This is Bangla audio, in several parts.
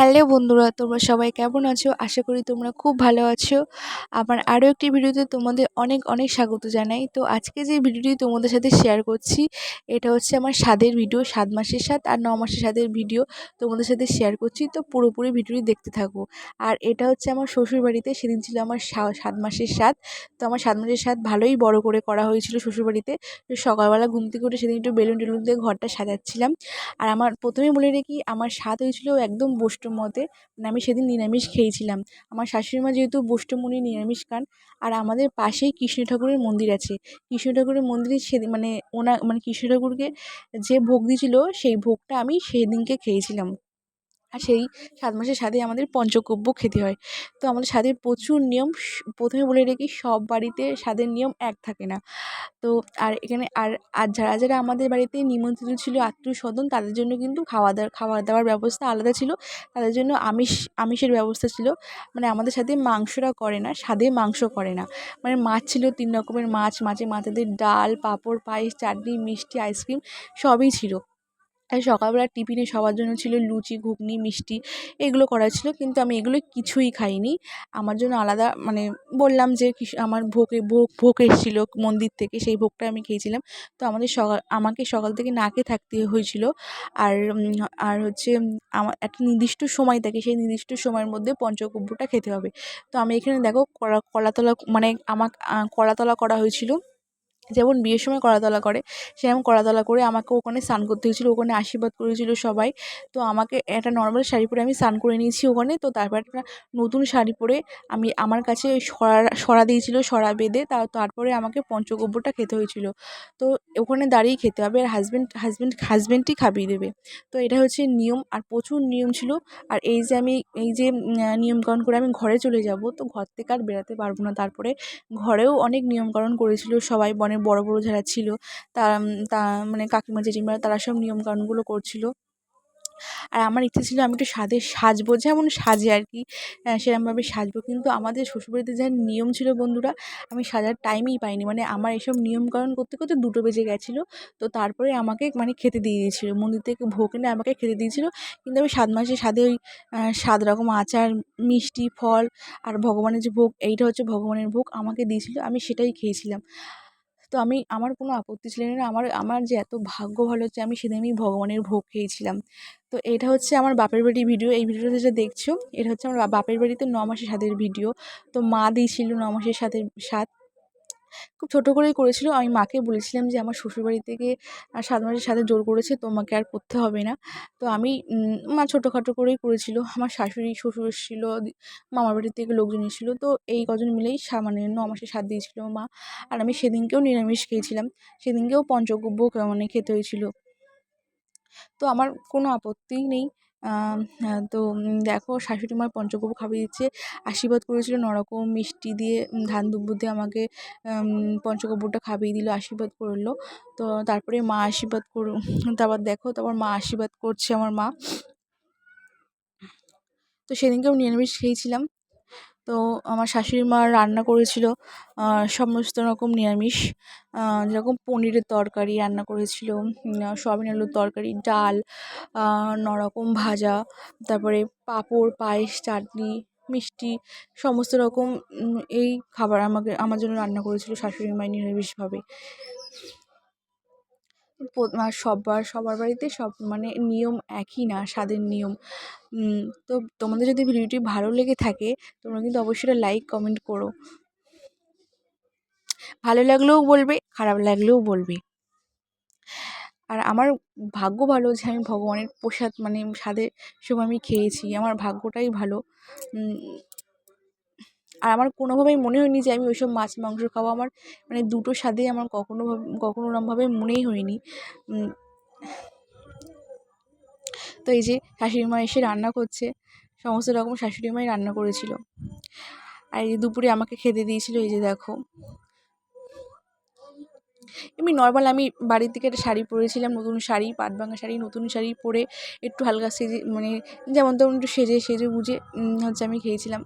হ্যালো বন্ধুরা, তোমরা সবাই কেমন আছো? আশা করি তোমরা খুব ভালো আছো। আমার আরও একটি ভিডিওতে তোমাদের অনেক অনেক স্বাগত জানাই। তো আজকে যে ভিডিওটি তোমাদের সাথে শেয়ার করছি, এটা হচ্ছে আমার স্বাদের ভিডিও, সাত মাসের স্বাদ আর ন মাসের স্বাদের ভিডিও তোমাদের সাথে শেয়ার করছি। তো পুরোপুরি ভিডিওটি দেখতে থাকো। আর এটা হচ্ছে আমার শ্বশুরবাড়িতে, সেদিন ছিল আমার সাত মাসের স্বাদ। তো আমার সাত মাসের স্বাদ ভালোই বড় করে করা হয়েছিল শ্বশুরবাড়িতে। তো সকালবেলা ঘুম থেকে উঠে সেদিন একটু বেলুন টেলুন দিয়ে ঘরটা সাজাচ্ছিলাম। আর আমার প্রথমেই বলে রেখি, আমার স্বাদ হয়েছিল একদম বৈষ্ণব মতে মানে আমি সেদিন নিরামিষ খেয়েছিলাম। আমার শাশুড়ি মা যেহেতু বৈষ্ণবমুনি নিরামিষ খান, আর আমাদের পাশেই কৃষ্ণ ঠাকুরের মন্দির আছে। কৃষ্ণ ঠাকুরের মন্দিরে সেদিন মানে ওনা মানে কৃষ্ণ ঠাকুরকে যে ভোগ দিয়েছিল, সেই ভোগটা আমি সেদিনকে খেয়েছিলাম। আর সেই সাত মাসের স্বাদে আমাদের পঞ্চকব্য খেতে হয়। তো আমাদের স্বাদের প্রচুর নিয়ম, প্রথমে বলে রেখি, সব বাড়িতে স্বাদের নিয়ম এক থাকে না। তো আর এখানে আর আর যারা যারা আমাদের বাড়িতে নিমন্ত্রিত ছিল, আত্মীয় স্বজন, তাদের জন্য কিন্তু খাওয়া দাওয়া খাওয়া দাওয়ার ব্যবস্থা আলাদা ছিল। তাদের জন্য আমিষ, আমিষের ব্যবস্থা ছিল। মানে আমাদের সাথে মাংসরা করে না, স্বাদে মাংস করে না। মানে মাছ ছিল, তিন রকমের মাছ মাছে মাথাদের ডাল, পাঁপড়, পায়েস, চাটনি, মিষ্টি, আইসক্রিম সবই ছিল। আর সকালবেলা টিফিনে সবার জন্য ছিল লুচি, ঘুগনি, মিষ্টি এগুলো করা ছিল, কিন্তু আমি এগুলো কিছুই খাইনি। আমার জন্য আলাদা মানে বললাম যে আমার ভোগে ভোগ ভোগ এসেছিল মন্দির থেকে, সেই ভোগটা আমি খেয়েছিলাম। তো আমাদের সকাল আমাকে সকাল থেকে না খেয়ে থাকতে হয়েছিল। আর আর হচ্ছে আমার একটা নির্দিষ্ট সময় থাকে, সেই নির্দিষ্ট সময়ের মধ্যে পঞ্চকব্যটা খেতে হবে। তো আমি এখানে দেখো কলা কলাতলা মানে আমাকে কলাতলা করা হয়েছিল। যেমন বিয়ের সময় কলাতলা করে সেরকম কলাতলা করে আমাকে ওখানে স্নান করতে হয়েছিলো, ওখানে আশীর্বাদ করেছিল সবাই। তো আমাকে একটা নর্মাল শাড়ি পরে আমি স্নান করে নিয়েছি ওখানে। তো তারপর একটা নতুন শাড়ি পরে আমি আমার কাছে সরা সরা দিয়েছিল, সরা বেঁধে তা, তারপরে আমাকে পঞ্চগব্যটা খেতে হয়েছিল। তো ওখানে দাঁড়িয়ে খেতে হবে আর হাজব্যান্ড হাজব্যান্ড হাজব্যান্ডই খাইয়ে দেবে। তো এটা হচ্ছে নিয়ম আর প্রচুর নিয়ম ছিল। আর এই যে আমি, এই যে নিয়মকানুন করে আমি ঘরে চলে যাব, তো ঘর থেকে আর বেরাতে পারব না। তারপরে ঘরেও অনেক নিয়মকানুন করেছিল সবাই, বনে বড় বড় যারা ছিল, তারা তা মানে কাকিমা, জেঠিমারা তারা সব নিয়মকানুনগুলো করছিল। আর আমার ইচ্ছে ছিল আমি একটু সাধে সাজবো, যেমন সাজে আর কি সেরকমভাবে সাজবো। কিন্তু আমাদের শ্বশুরবাড়িতে যা নিয়ম ছিল বন্ধুরা, আমি সাজার টাইমই পাইনি। মানে আমার এসব নিয়মকানুন করতে করতে দুটো বেজে গেছিল। তো তারপরে আমাকে মানে খেতে দিয়ে দিয়েছিলো। মন্দির থেকে ভোগ এনে আমাকে খেতে দিয়েছিলো। কিন্তু আমি সাত মাসে সাধে ওই সাত রকম আচার, মিষ্টি, ফল আর ভগবানের যে ভোগ, এইটা হচ্ছে ভগবানের ভোগ আমাকে দিয়েছিলো। আমি সেটাই খেয়েছিলাম। তো আমি, আমার কোনো আপত্তি ছিল না। আমার আমার যে এত ভাগ্য ভালো হচ্ছে আমি সেদিন আমি ভগবানের ভোগ খেয়েছিলাম। তো এটা হচ্ছে আমার বাপের বাড়ির ভিডিও এই ভিডিওটা যেটা দেখছ, এটা হচ্ছে আমার বাপের বাড়িতে ন মাসের সাথের ভিডিও তো মা দিয়েছিল ন মাসের সাথে স্বাদ। খুব ছোটো করেই করেছিল। আমি মাকে বলেছিলাম যে, আমার শ্বশুরবাড়ি থেকে সাত মাসের সাথে জোর করেছে, তোমাকে আর করতে হবে না। তো আমি মা ছোটোখাটো করেই করেছিল। আমার শাশুড়ি শ্বশুর এসেছিল মামার বাড়ির থেকে লোকজন এসেছিল। তো এই কজন মিলেই মানে ন মাসের স্বাদ দিয়েছিল মা। আর আমি সেদিনকেও নিরামিষ খেয়েছিলাম। সেদিনকেও পঞ্চগব্য মানে খেতে হয়েছিল। তো আমার কোনো আপত্তিই নেই। তো দেখো শাশুড়ি মা পঞ্চগব্য খাইয়ে দিচ্ছে, আশীর্বাদ করেছিল, নরকম মিষ্টি দিয়ে ধান দুব্বু দিয়ে আমাকে পঞ্চগব্যটা খাইয়ে দিল, আশীর্বাদ করল। তো তারপরে মা আশীর্বাদ কর, তারপর দেখো, তারপর মা আশীর্বাদ করছে আমার মা। তো সেদিনকে আমি নিরামিষ খেয়েছিলাম। তো আমার শাশুড়ি মা রান্না করেছিল সমস্ত রকম নিরামিষ যেরকম পনিরের তরকারি রান্না করেছিল সয়াবিন আলুর তরকারি, ডাল নরকম ভাজা, তারপরে পাঁপড়, পায়েস, চাটনি, মিষ্টি, সমস্ত রকম এই খাবার আমাকে, আমার জন্য রান্না করেছিল শাশুড়ি মা নিরামিষভাবে। সবার সবার বাড়িতে সব মানে নিয়ম একই না, স্বাদের নিয়ম। তো তোমাদের যদি ভিডিওটি ভালো লেগে থাকে, তোমরা কিন্তু অবশ্যই লাইক কমেন্ট করো। ভালো লাগলেও বলবে, খারাপ লাগলেও বলবে। আর আমার ভাগ্য ভালো যে আমি ভগবানের প্রসাদ মানে স্বাদের সময় আমি খেয়েছি, আমার ভাগ্যটাই ভালো। আর আমার কোনোভাবেই মনে হয়নি যে আমি ওইসব মাছ, মাংস খাওয়া আমার মানে দুটো স্বাদেই আমার কখনো কখনো ওরমভাবে মনেই হয়নি। তো এই যে শাশুড়ি মা এসে রান্না করছে, সমস্ত রকম শাশুড়ি মাই রান্না করেছিল। আর এই দুপুরে আমাকে খেতে দিয়েছিল, এই যে দেখো। এমনি নর্মাল আমি বাড়ির থেকে একটা শাড়ি পরেছিলাম, নতুন শাড়ি, পাট ভাঙা শাড়ি, নতুন শাড়ি পরে একটু হালকা সেজে মানে যেমন তেমন একটু সেজে সেজে গুজে হচ্ছে আমি খেয়েছিলাম।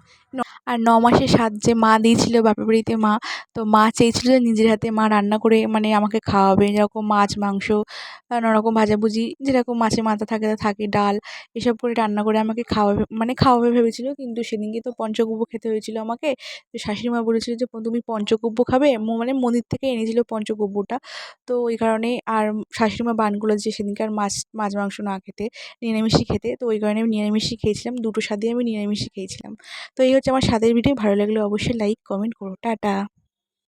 আর ন মাসের সাত যে মা দিয়েছিল, বাপের বাড়িতে মা, তো মা চেয়েছিল যে নিজের হাতে মা রান্না করে মানে আমাকে খাওয়াবে। যেরকম মাছ, মাংস নানা রকম ভাজাভুজি, যেরকম মাছে মাথা থাকে তা থাকে, ডাল, এসব করে রান্না করে আমাকে খাওয়াবে মানে খাওয়াবে ভেবেছিল। কিন্তু সেদিনকে তো পঞ্চকুব্ব খেতে হয়েছিল আমাকে। তো শাশুড়ি মা বলেছিল যে তুমি পঞ্চকুব্ব খাবে? মানে মন্দির থেকে এনেছিল পঞ্চকুব্বটা তো ওই কারণে আর শাশুড়ি মা বারণ করল যে সেদিনকে আর মাছ মাছ, মাংস না খেতে, নিরামিষই খেতে, তো ওই কারণে আমি নিরামিষই খেয়েছিলাম। দুটো স্বাদই আমি নিরামিষই খেয়েছিলাম। তো এই হচ্ছে আমার স্বাদের ভিডিও ভালো লাগলে অবশ্যই লাইক কমেন্ট করো টাটা।